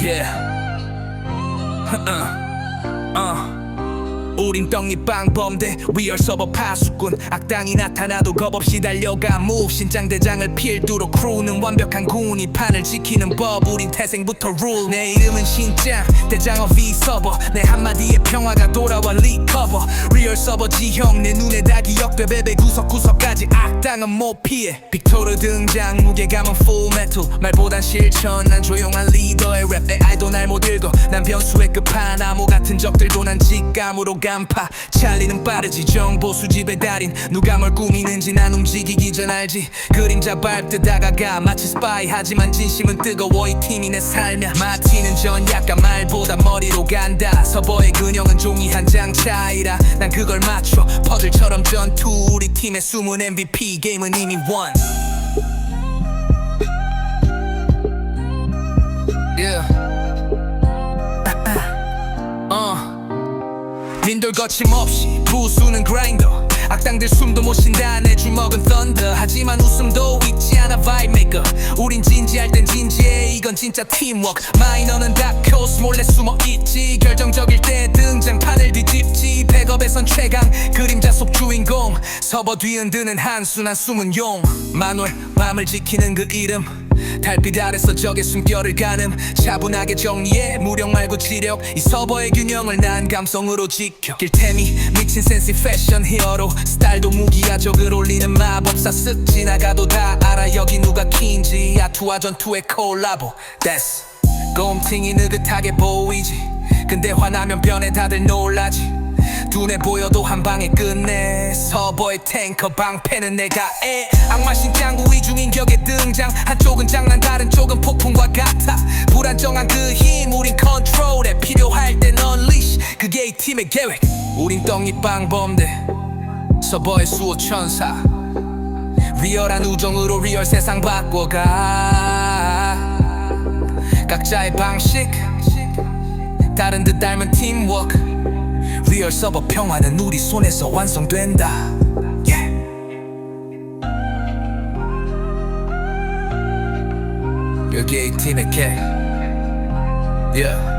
Yeah. uh. 우린 떡잎빵 범대. 리얼 서버 파수꾼. 악당이 나타나도 겁없이 달려가. move 신장대장을 필두로 크루는 완벽한 군이. 판을 지키는 법 우린 태생부터 rule. 내 이름은 신장 대장어 V 서버. 내 한마디에 평화가 돌아와 리커버. 리얼 서버 지형 내 눈에 다 기억돼. 베베 구석구석까지 악당은 못 피해. 빅토르 등장 무게감은 full metal. 말보단 실천 난 조용한 리더의 랩에 아이도 날 못 읽어. 난 변수의 끝판나무 같은 적들도 난 직감으로 간파. 찰리는 빠르지. 정보 수집의 달인. 누가 뭘 꾸미는지 난 움직이기 전 알지. 그림자 밟듯 다가가. 마치 스파이. 하지만 진심은 뜨거워 이 팀이 내 삶이야. 마티는 전 약간 말보다 머리로 간다. 서버의 근형은 종이 한 장 차이라. 난 그걸 맞춰. 퍼즐처럼 전투. 우리 팀의 숨은 MVP. 게임은 이미 won 어. 빈돌 거침없이 부수는 그라인더 악당들 숨도 못 쉰다. 내 주먹은 썬더 하지만 웃음도 있지 않아 vibe maker. 우린 진지할 땐 진지해. 이건 진짜 팀워크 마이너는 다크호스 몰래 숨어 있지. 결정적일 때 등장판을 뒤집지. 백업에선 최강 그림자 속 주인공. 서버 뒤흔드는 한순한 숨은 용. 만월 밤을 지키는 그 이름 달빛 아래서 적의 숨결을 가늠 차분하게 정리해 무력 말고 지력. 이 서버의 균형을 난 감성으로 지켜. 길템이 미친 센스 패션 히어로. 스타일도 무기야적을 올리는 마법사 쓱 지나가도 다 알아. 여기 누가 킹지. 아투와 전투의 콜라보. That's 곰팅이 느긋하게 보이지. 근데 화나면 변해 다들 놀라지. 눈에 보여도 한 방에 끝내. 서버의 탱커 방패는 내가 해. 악마 신짱구 이중인 격에 등장 장난 다른 쪽은 폭풍과 같아. 불안정한 그 힘 우린 컨트롤에 필요할 땐 unleash. 그게 이 팀의 계획. 우린 떡잎빵 범대 서버의 수호 천사. 리얼한 우정으로 리얼 세상 바꿔가. 각자의 방식. 다른 듯 닮은 팀워크. 리얼 서버 평화는 우리 손에서 완성된다. Yeah. 여기에 이 팀의 개 yeah. 어.